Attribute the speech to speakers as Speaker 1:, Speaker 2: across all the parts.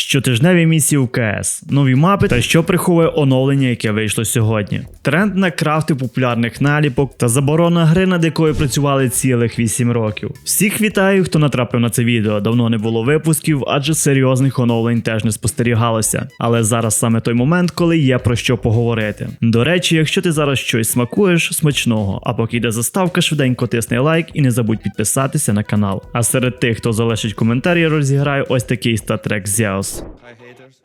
Speaker 1: щотижневі місії в КС, нові мапи та що приховує оновлення, яке вийшло сьогодні. Тренд на крафти популярних наліпок та заборона гри, над якою працювали цілих 8 років. Всіх вітаю, хто натрапив на це відео. Давно не було випусків, адже серйозних оновлень теж не спостерігалося. Але зараз саме той момент, коли є про що поговорити. До речі, якщо ти зараз щось смакуєш, смачного, а поки йде заставка, швиденько тисни лайк і не забудь підписатися на канал. А серед тих, хто залишить коментар, я розіграю ось такий статрек Hi haters.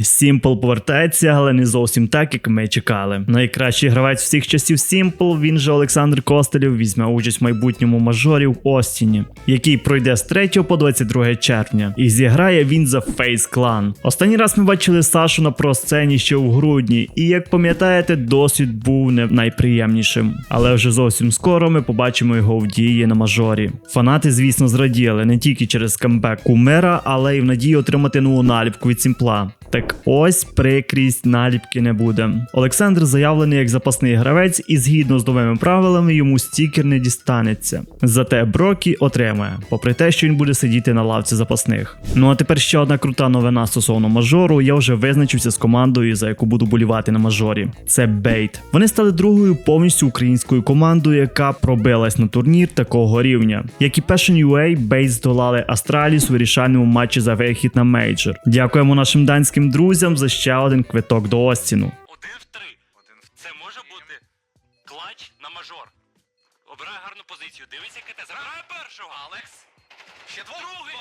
Speaker 1: Сімпл повертається, але не зовсім так, як ми чекали. Найкращий гравець всіх часів Сімпл, він же Олександр Костелів, візьме участь в майбутньому мажорі в Остіні, який пройде з 3 по 22 червня. І зіграє він за Face Clan. Останній раз ми бачили Сашу на просцені ще в грудні, і як пам'ятаєте, досвід був не найприємнішим. Але вже зовсім скоро ми побачимо його в дії на мажорі. Фанати, звісно, зраділи не тільки через камбек Кумера, але й в надії отримати нову наліпку від Сімпла. Так ось прикрість наліпки не буде. Олександр заявлений як запасний гравець, і згідно з новими правилами йому стікер не дістанеться. Зате Брокі отримає, попри те, що він буде сидіти на лавці запасних. Ну а тепер ще одна крута новина стосовно мажору. Я вже визначився з командою, за яку буду болівати на мажорі. Це Бейт. Вони стали другою повністю українською командою, яка пробилась на турнір такого рівня. Як і Passion UA, Бейт здолали Астраліс у вирішальному матчі за вихід на мейджор. Дякуємо нашим данським друзям за ще один квиток до Остіну.
Speaker 2: Один в три. Це може бути клач на мажор. Обирай гарну позицію. Дивись, яке те зграє першого. Алекс. Ще другий.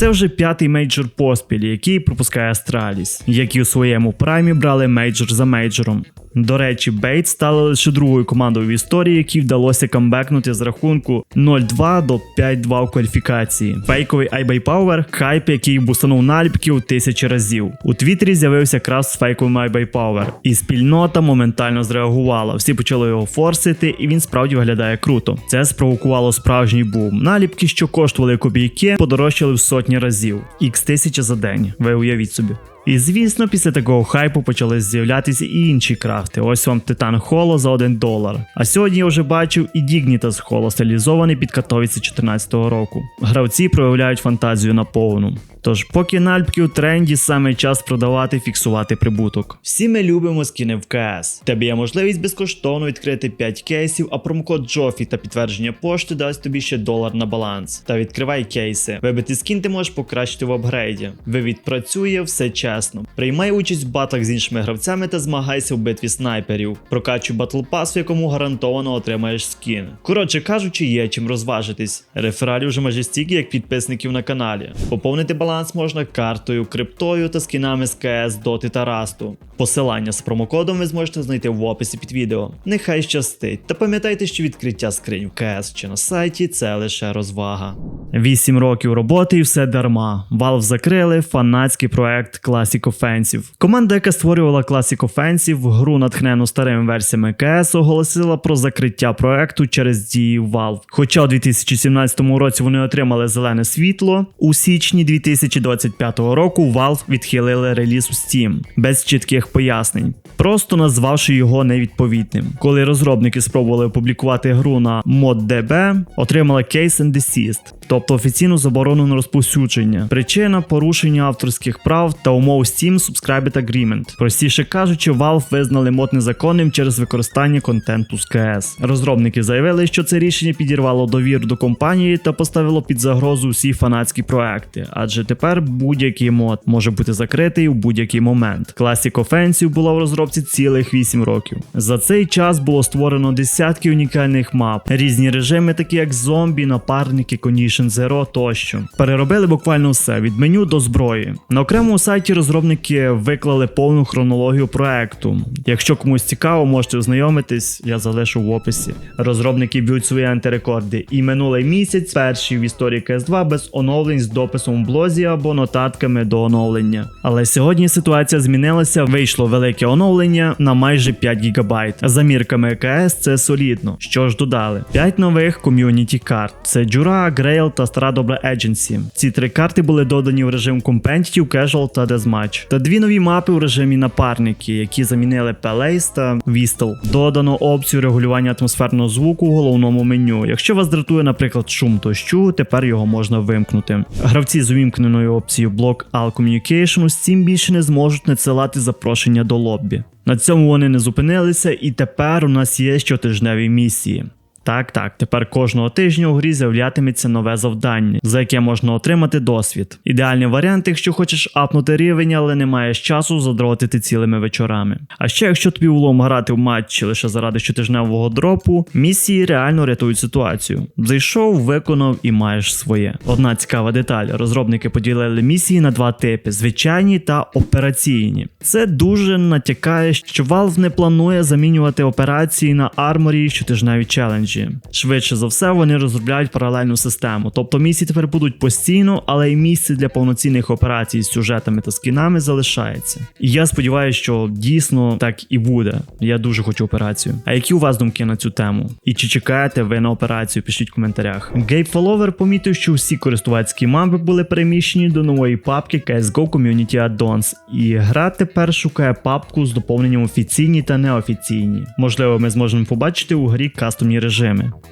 Speaker 1: Це вже п'ятий мейджор поспіль, який пропускає Астраліс, які у своєму праймі брали мейджор за мейджором. До речі, Бейт стали лише другою командою в історії, якій вдалося камбекнути з рахунку 0-2 до 5-2 у кваліфікації. Фейковий iBay Power – хайп, який бустанув наліпків тисячі разів. У Твіттері з'явився якраз з фейковим iBay Power, і спільнота моментально зреагувала. Всі почали його форсити, і він справді виглядає круто. Це спровокувало справжній бум. Наліпки, що коштували копійки, подорожчали в сотні разів. Х тисяча за день. Ви уявіть собі. І звісно, після такого хайпу почали з'являтися і інші крафти. Ось вам Титан Холо за 1 долар. А сьогодні я вже бачив і Dignitas Холо, стилізований під Катовіці 2014 року. Гравці проявляють фантазію на повну. Тож, поки нальпки у тренді, саме час продавати, фіксувати прибуток. Всі ми любимо скіни в КС. Тебе є можливість безкоштовно відкрити 5 кейсів, а промокод Джофі та підтвердження пошти дасть тобі ще долар на баланс. Та відкривай кейси. Вибити скін ти можеш покращити в апгрейді. Вивід працює, все чесно. Приймай участь в батлах з іншими гравцями та змагайся в битві снайперів. Прокачуй батл пас, в якому гарантовано отримаєш скін. Коротше кажучи, є чим розважитись. Рефералів вже майже стільки, як підписників на каналі. Поповнити баланс можна картою, криптою та скінами з КС, Доти та Расту. Посилання з промокодом ви зможете знайти в описі під відео. Нехай щастить. Та пам'ятайте, що відкриття скринь в КС чи на сайті це лише розвага. Вісім років роботи і все дарма. Valve закрили фанатський проект Classic Offensive. Команда, яка створювала Classic Offensive, гру натхнену старими версіями КС, оголосила про закриття проекту через дії Valve. Хоча у 2017 році вони отримали зелене світло, у січні 2025 року Valve відхилили реліз у Steam без чітких пояснень, просто назвавши його невідповідним. Коли розробники спробували опублікувати гру на ModDB, отримали Case and Desist, тобто офіційну заборону на розповсюдження. Причина порушення авторських прав та умов Steam Subscribed Agreement. Простіше кажучи, Valve визнали мод незаконним через використання контенту з КС. Розробники заявили, що це рішення підірвало довіру до компанії та поставило під загрозу всі фанатські проекти, адже тепер будь-який мод може бути закритий у будь-який момент. Classic Offensive була в розробці цілих 8 років. За цей час було створено десятки унікальних мап, різні режими, такі як зомбі, напарники, Condition Zero тощо. Переробили буквально все від меню до зброї. На окремому сайті розробники виклали повну хронологію проекту. Якщо комусь цікаво, можете ознайомитись, я залишу в описі. Розробники б'ють свої антирекорди. І минулий місяць перший в історії CS2 без оновлень з дописом в блозі або нотатками до оновлення. Але сьогодні ситуація змінилася. Вийшло велике оновлення на майже 5 ГБ. За мірками КС це солідно. Що ж додали? 5 нових ком'юніті карт: це Джура, Грейл Та Стара Добра Agency. Ці три карти були додані в режим Competitive, Casual та Deathmatch. Та дві нові мапи у режимі напарники, які замінили Palace та Вістел. Додано опцію регулювання атмосферного звуку у головному меню. Якщо вас дратує, наприклад, шум дощу, тепер його можна вимкнути. Гравці з увімкненою опцією Block All Communication у Steam більше не зможуть надсилати запрошення до лоббі. На цьому вони не зупинилися, і тепер у нас є щотижневі місії. Так, так, тепер кожного тижня у грі з'являтиметься нове завдання, за яке можна отримати досвід. Ідеальний варіант, якщо хочеш апнути рівень, але не маєш часу задротити цілими вечорами. А ще якщо тобі улом грати в матчі лише заради щотижневого дропу, місії реально рятують ситуацію. Зайшов, виконав і маєш своє. Одна цікава деталь: розробники поділили місії на два типи: звичайні та операційні. Це дуже натякає, що Valve не планує замінювати операції на арморі щотижневі челенджі. Швидше за все, вони розробляють паралельну систему. Тобто місії тепер будуть постійно, але й місце для повноцінних операцій з сюжетами та скінами залишається. І я сподіваюся, що дійсно так і буде. Я дуже хочу операцію. А які у вас думки на цю тему? І чи чекаєте ви на операцію? Пишіть в коментарях. Гейб Фоловер помітив, що всі користувацькі мапи були переміщені до нової папки CSGO Community Add-ons, і гра тепер шукає папку з доповненням офіційні та неофіційні. Можливо, ми зможемо побачити у грі кастомні режими.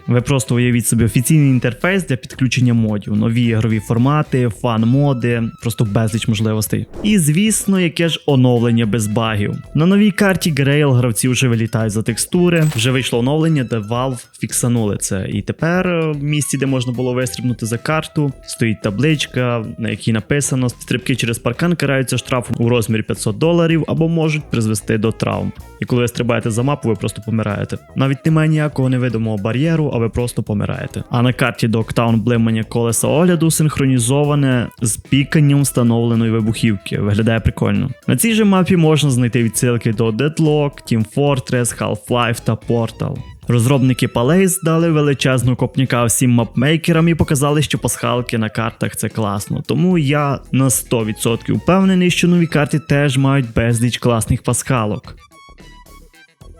Speaker 1: Ви просто уявіть собі офіційний інтерфейс для підключення модів, нові ігрові формати, фан-моди, просто безліч можливостей. І звісно, яке ж оновлення без багів. На новій карті Grail гравці вже вилітають за текстури. Вже вийшло оновлення, де Valve фіксанули це. І тепер е, в місці, де можна було вистрибнути за карту, стоїть табличка, на якій написано: стрибки через паркан караються штрафом у розмірі 500 доларів або можуть призвести до травм. І коли ви стрибаєте за мапу, ви просто помираєте. Навіть немає ніякого невидимого бар'єру, а ви просто помираєте. А на карті Dogtown блимання колеса огляду синхронізоване з піканням встановленої вибухівки. Виглядає прикольно. На цій же мапі можна знайти відсилки до Deadlock, Team Fortress, Half-Life та Portal. Розробники Palace дали величезну копніка всім мапмейкерам і показали, що пасхалки на картах це класно. Тому я на 100% впевнений, що нові карти теж мають безліч класних пасхалок.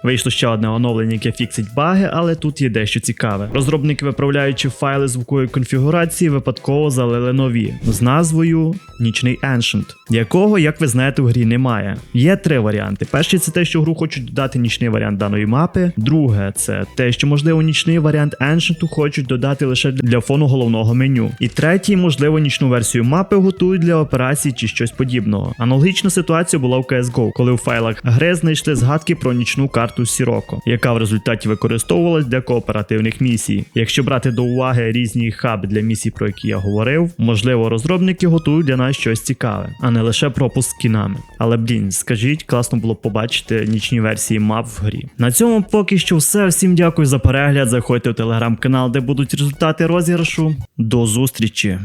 Speaker 1: Вийшло ще одне оновлення, яке фіксить баги, але тут є дещо цікаве. Розробники, виправляючи файли звукової конфігурації, випадково залили нові з назвою Нічний Ancient, якого, як ви знаєте, в грі немає. Є три варіанти. Перший це те, що гру хочуть додати нічний варіант даної мапи. Друге, це те, що можливо нічний варіант Ancient хочуть додати лише для фону головного меню. І третій, можливо, нічну версію мапи готують для операцій чи щось подібного. Аналогічна ситуація була в CSGO, коли у файлах гри знайшли згадки про нічну карту Сіроко, яка в результаті використовувалась для кооперативних місій. Якщо брати до уваги різні хаби для місій, про які я говорив, можливо, розробники готують для нас щось цікаве, а не лише пропуск кінами. Але блін, скажіть, класно було побачити нічні версії мап в грі. На цьому поки що все. Всім дякую за перегляд. Заходьте в телеграм-канал, де будуть результати розіграшу. До зустрічі!